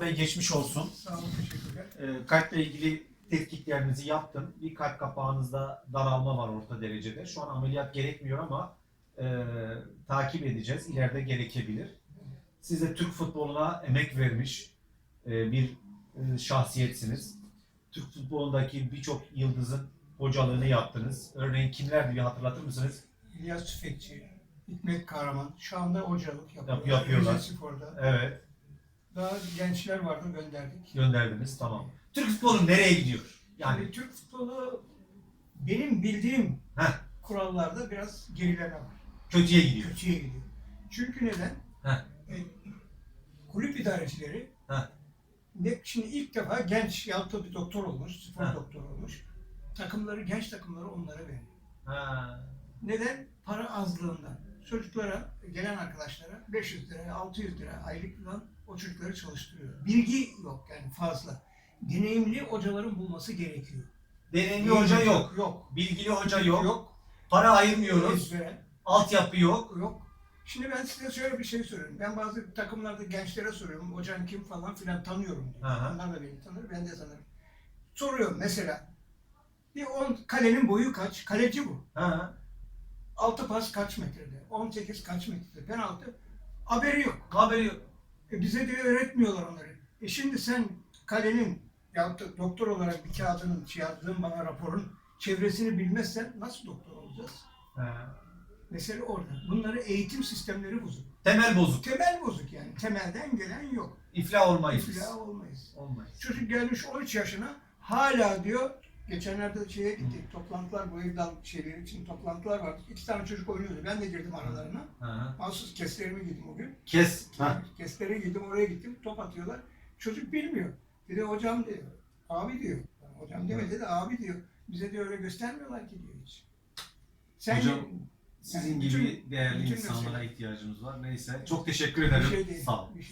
Bey geçmiş olsun. Sağ olun, teşekkürler. Ee, kalple ilgili tetkiklerinizi yaptım. Bir kalp kapağınızda daralma var orta derecede. Şu an ameliyat gerekmiyor ama e, takip edeceğiz. İleride gerekebilir. Siz de Türk futboluna emek vermiş e, bir e, şahsiyetsiniz. Türk futbolundaki birçok yıldızın hocalığını yaptınız. Örneğin kimlerdi bir hatırlatır mısınız? İlyas Tüfekçi, Hikmet Kahraman. Şu anda hocalık yapıyorlar. Yap- yapıyorlar. Spor'da. Evet, Daha gençler vardı gönderdik. gönderdiniz. Tamam. Türk futbolu nereye gidiyor? Yani Yani Türk futbolu benim bildiğim Heh. kurallarda biraz gerileme var. kötüye gidiyor. Kötüye gidiyor. Çünkü neden? Heh. E, kulüp idarecileri Heh. ne, şimdi ilk defa genç yahut bir doktor olmuş, spor Heh. doktoru olmuş. Takımları, genç takımları onlara veriyor. Ha. Neden? Para azlığından. Çocuklara, gelen arkadaşlara 500 lira, 600 lira aylıktan o çocukları çalıştırıyor. Bilgi yok yani fazla. Deneyimli hocaların bulması gerekiyor. Deneyimli hoca yok. Yok. Bilgili hoca yok. Yok. Para ayırmıyoruz. Ezbere. Altyapı yok. Yok. Şimdi ben size şöyle bir şey söyleyeyim. Ben bazı takımlarda gençlere soruyorum. Hocan kim falan filan tanıyorum diyor. Aha. Onlar da beni tanır, ben de tanırım. Soruyorum mesela. Bir on, kalenin boyu kaç? Kaleci bu. Ha. 6 pas kaç metrede? 18 kaç metrede? Penaltı. Haberi yok. Haberi yok. E bize diyor öğretmiyorlar onları. E şimdi sen kalenin ya da doktor olarak bir kağıdının yazdığın bana raporun çevresini bilmezsen nasıl doktor olacağız? Ha. Mesele orada. Bunları eğitim sistemleri bozuk. Temel bozuk. Temel bozuk yani. Temelden gelen yok. İflah olmayız. İflah olmayız. Olmayız. Çocuk gelmiş 13 yaşına hala diyor geçenlerde şeye gittik toplantılar bu evden şeyleri için toplantılar vardı. İki tane çocuk oynuyordu. Ben de girdim aralarına. Ha. Mahsus keslerimi giydim o gün. Kes. Ha. Kesleri giydim oraya gittim top atıyorlar. Çocuk bilmiyor. Dedi hocam diyor. Abi diyor. Hocam demedi de abi diyor. Bize diyor öyle göstermiyorlar ki diyor hiç. Sen Hocam, Sizin Yani gibi bütün- değerli bütün insanlara ihtiyacımız var. Neyse. Çok teşekkür ederim. bir şey değil. Sağ olun. Bir şey